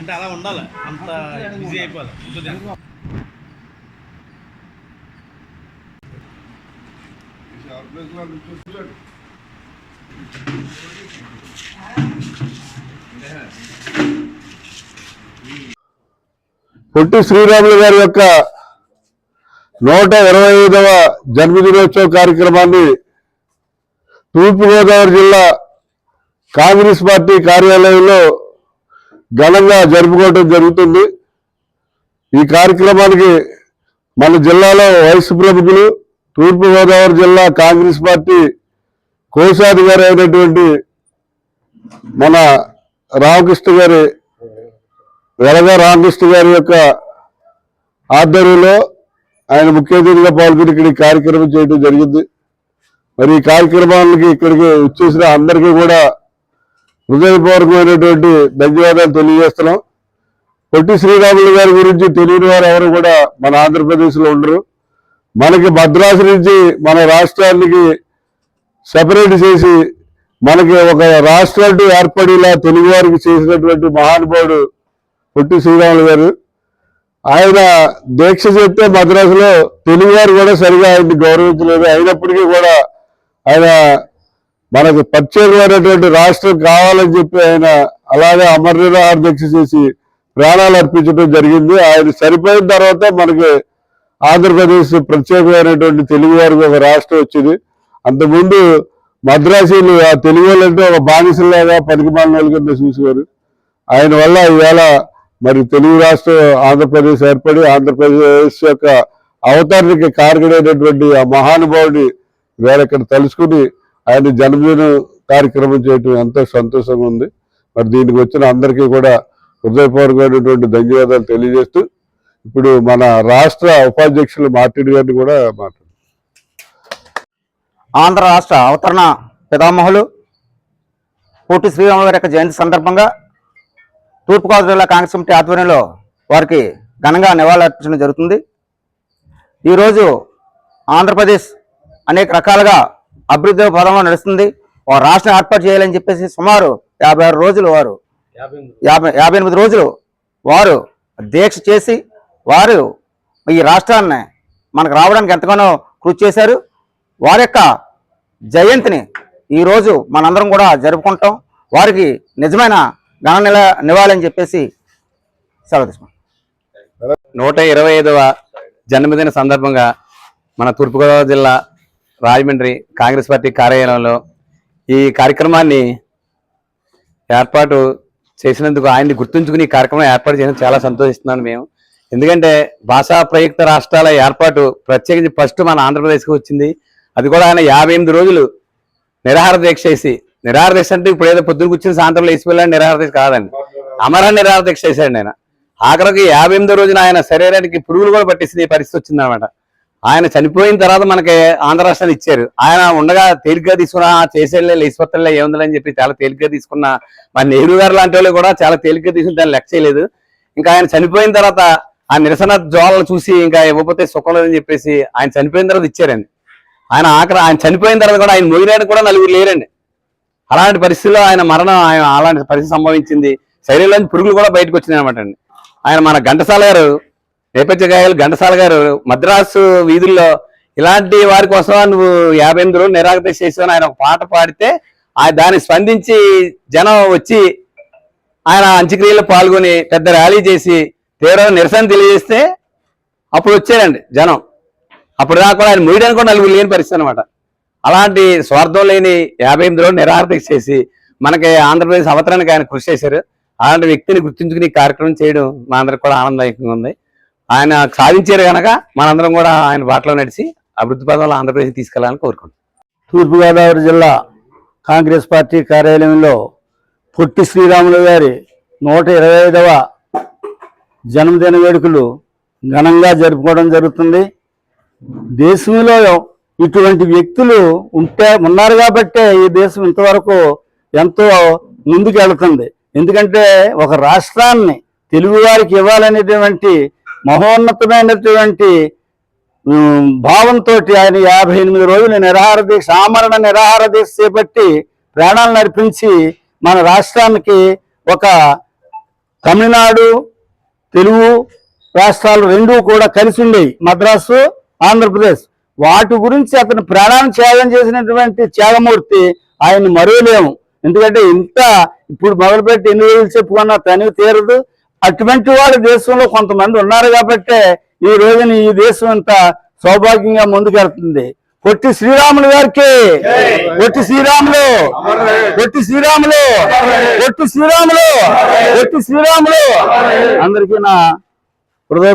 అంటే అలా ఉండాలి అంత బిజీ అయిపోవాలి ఉంటుంది. పొట్టి శ్రీరాములు గారి యొక్క నూట ఇరవై ఐదవ జన్మదినోత్సవ కార్యక్రమాన్ని తూర్పుగోదావరి జిల్లా కాంగ్రెస్ పార్టీ కార్యాలయంలో ఘనంగా జరుపుకోవడం జరుగుతుంది. ఈ కార్యక్రమానికి మన జిల్లాలో వయసు ప్రముఖులు తూర్పుగోదావరి జిల్లా కాంగ్రెస్ పార్టీ కోశాధికారి అయినటువంటి మన రామకృష్ణ గారి వెలగా రామకృష్ణ గారి యొక్క ఆధ్వర్యంలో ఆయన ముఖ్య అతిథిగా పాల్గొని ఇక్కడ కార్యక్రమం చేయడం జరిగింది. మరి ఈ కార్యక్రమానికి ఇక్కడికి వచ్చేసిన అందరికీ కూడా హృదయపూర్వకమైనటువంటి ధన్యవాదాలు తెలియజేస్తున్నాం. పొట్టి శ్రీరాములు గారి గురించి తెలియని వారు ఎవరు కూడా మన ఆంధ్రప్రదేశ్లో ఉండరు. మనకి మద్రాసు నుంచి మన రాష్ట్రానికి సెపరేట్ చేసి మనకి ఒక రాష్ట్రాన్ని ఏర్పడేలా తెలుగు వారికి చేసినటువంటి మహానుభావుడు పొట్టి శ్రీరాములు గారు. ఆయన దీక్ష చెప్తే మద్రాసులో తెలుగువారు కూడా సరిగా ఆయన్ని గౌరవించలేదు. అయినప్పటికీ కూడా ఆయన మనకు ప్రత్యేకమైనటువంటి రాష్ట్రం కావాలని చెప్పి ఆయన అలాగే అమరనిరాహార దీక్ష చేసి ప్రాణాలు అర్పించడం జరిగింది. ఆయన సరిపోయిన తర్వాత మనకి ఆంధ్రప్రదేశ్ ప్రత్యేకమైనటువంటి తెలుగు వారికి ఒక రాష్ట్రం వచ్చింది. అంతకుముందు మద్రాసీలు ఆ తెలుగు వాళ్ళంటే ఒక బానిసలాగా పనికిమాలిన కింద చూసేవారు ఆయన వల్ల ఈవేళ మరి తెలుగు రాష్ట్రం ఆంధ్రప్రదేశ్ ఏర్పడి ఆంధ్రప్రదేశ్ యొక్క అవతారానికి కారకుడైనటువంటి ఆ మహానుభావుని వేళ ఇక్కడ తలుచుకుని ఆయన జన్మదిన కార్యక్రమం చేయటం ఎంతో సంతోషంగా ఉంది. మరి దీనికి వచ్చిన అందరికీ కూడా హృదయపూర్వకమైనటువంటి ధన్యవాదాలు తెలియజేస్తూ ఇప్పుడు మన రాష్ట్ర ఉపాధ్యక్షులు మార్టిన్ గారిని కూడా మాట్లాడు ఆంధ్ర రాష్ట్ర అవతరణ పితామహులు పూర్తి శ్రీరాముల గారి యొక్క జయంతి సందర్భంగా తూర్పుగోదావరి జిల్లా కాంగ్రెస్ కమిటీ ఆధ్వర్యంలో వారికి ఘనంగా నివాళులర్పించడం జరుగుతుంది. ఈరోజు ఆంధ్రప్రదేశ్ అనేక రకాలుగా అభివృద్ధి పదంలో నడుస్తుంది. ఒక రాష్ట్రం ఏర్పాటు చేయాలని చెప్పేసి సుమారు యాభై ఆరు రోజులు వారు యాభై. యాభై ఎనిమిది రోజులు వారు దీక్ష చేసి వారు ఈ రాష్ట్రాన్ని మనకు రావడానికి ఎంతగానో కృషి చేశారు. వారి యొక్క జయంతిని ఈరోజు మనందరం కూడా జరుపుకుంటాం. వారికి నిజమైన ఘన నిల నివాళని చెప్పేసి సెలవు తీసుకుంటాం నూట ఇరవై ఐదవ జన్మదిన సందర్భంగా మన తూర్పుగోదావరి జిల్లా రాజమండ్రి కాంగ్రెస్ పార్టీ కార్యాలయంలో ఈ కార్యక్రమాన్ని ఏర్పాటు చేసినందుకు ఆయన్ని గుర్తుంచుకుని ఈ కార్యక్రమం ఏర్పాటు చేయడం చాలా సంతోషిస్తున్నాను మేము. ఎందుకంటే భాషా ప్రయుక్త రాష్ట్రాల ఏర్పాటు ప్రత్యేకించి ఫస్ట్ మన ఆంధ్రప్రదేశ్కి వచ్చింది. అది కూడా ఆయన యాభై ఎనిమిది రోజులు నిరాహార దీక్ష చేసి నిరాహార దీక్ష అంటే ఇప్పుడు ఏదో పొద్దున కూర్చొని సాయంత్రం లేచి వెళ్ళాడు నిరాహార దీక్ష కాదండి. అమర నిరాహార దీక్ష చేశాడు ఆయన. ఆఖరికి యాభై ఎనిమిదో రోజున ఆయన శరీరానికి పురుగులు కూడా పట్టేసిన పరిస్థితి వచ్చింది అనమాట ఆయన చనిపోయిన తర్వాత మనకి ఆంధ్ర రాష్ట్రాన్ని ఇచ్చారు. ఆయన ఉండగా తేలిగ్గా తీసుకున్న చేసేళ్ళే లేచిపోతలే ఏముందని చెప్పి చాలా తేలిగ్గా తీసుకున్న మన నెహ్రూ గారు లాంటి వాళ్ళు కూడా చాలా తేలిగ్గా తీసుకుని దాన్ని లెక్క చేయలేదు. ఇంకా ఆయన చనిపోయిన తర్వాత ఆ నిరసన జ్వాలను చూసి ఇంకా ఇవ్వకపోతే సుఖం లేదని చెప్పేసి ఆయన చనిపోయిన తర్వాత ఇచ్చారండి. ఆయన ఆఖరి ఆయన చనిపోయిన తర్వాత కూడా ఆయన మొగినానికి కూడా నలుగురు లేరండి. అలాంటి పరిస్థితుల్లో ఆయన మరణం ఆయన అలాంటి పరిస్థితి సంభవించింది. శరీరంలోని పురుగులు కూడా బయటకు వచ్చినాయి అనమాట అండి. ఆయన మన ఘంటసాల గారు నేపథ్య గాయాలు ఘంటసాల గారు మద్రాసు వీధుల్లో ఇలాంటి వారి కోసం నువ్వు యాభై ఎనిమిది రోజులు నిరాకరణ చేసావు ఆయన ఒక పాట పాడితే ఆ దాన్ని స్పందించి జనం వచ్చి ఆయన అంత్యక్రియలో పాల్గొని పెద్ద ర్యాలీ చేసి తీవ్ర నిరసన తెలియజేస్తే అప్పుడు వచ్చారండి జనం. అప్పుడు దాకా కూడా ఆయన మొయ్యడానికి కూడా నలుగురు లేని పరిస్థితి అనమాట అలాంటి స్వార్థం లేని యాభై ఎనిమిది రోజులు నిరాకరణ చేసి మనకి ఆంధ్రప్రదేశ్ అవతరానికి ఆయన కృషి చేశారు. అలాంటి వ్యక్తిని గుర్తుంచుకుని కార్యక్రమం చేయడం మా అందరికి కూడా ఆనందదాయకంగా ఉంది. ఆయన సాధించారు కనుక మనందరం కూడా ఆయన బాటలో నడిచి అభివృద్ధి పదంలో ఆంధ్రప్రదేశ్ తీసుకెళ్ళాలని కోరుకుంటున్నాం. తూర్పుగోదావరి జిల్లా కాంగ్రెస్ పార్టీ కార్యాలయంలో పొట్టి శ్రీరాములు గారి నూట ఇరవై ఐదవ జన్మదిన వేడుకలు ఘనంగా జరుపుకోవడం జరుగుతుంది. దేశంలో ఇటువంటి వ్యక్తులు ఉంటే ఉన్నారు కాబట్టే ఈ దేశం ఇంతవరకు ఎంతో ముందుకు వెళుతుంది ఎందుకంటే ఒక రాష్ట్రాన్ని తెలుగు వారికి ఇవ్వాలనేటువంటి మహోన్నతమైనటువంటి భావంతో ఆయన యాభై ఎనిమిది రోజులు నిరాహార దీక్ష ఆమరణ నిరాహార దీక్ష చేపట్టి ప్రాణాలను నడిపించి మన రాష్ట్రానికి ఒక తమిళనాడు తెలుగు రాష్ట్రాలు రెండూ కూడా కలిసి ఉండేవి మద్రాసు ఆంధ్రప్రదేశ్. వాటి గురించి అతను ప్రాణాన్ని త్యాగం చేసినటువంటి త్యాగమూర్తి ఆయన మరువలేము ఎందుకంటే ఇంత ఇప్పుడు మొదలుపెట్టి ఎన్ని రోజులు చెప్పుకున్నా తనివి తీరదు. అటువంటి వాళ్ళు దేశంలో కొంతమంది ఉన్నారు కాబట్టే ఈ రోజున ఈ దేశం అంత సౌభాగ్యంగా ముందుకెళ్తుంది. పొట్టి శ్రీరాములు గారికి. పొట్టి శ్రీరాములు. పొట్టి శ్రీరాములు. పొట్టి శ్రీరాములు. పొట్టి శ్రీరాములు. అందరికీ నా హృదయ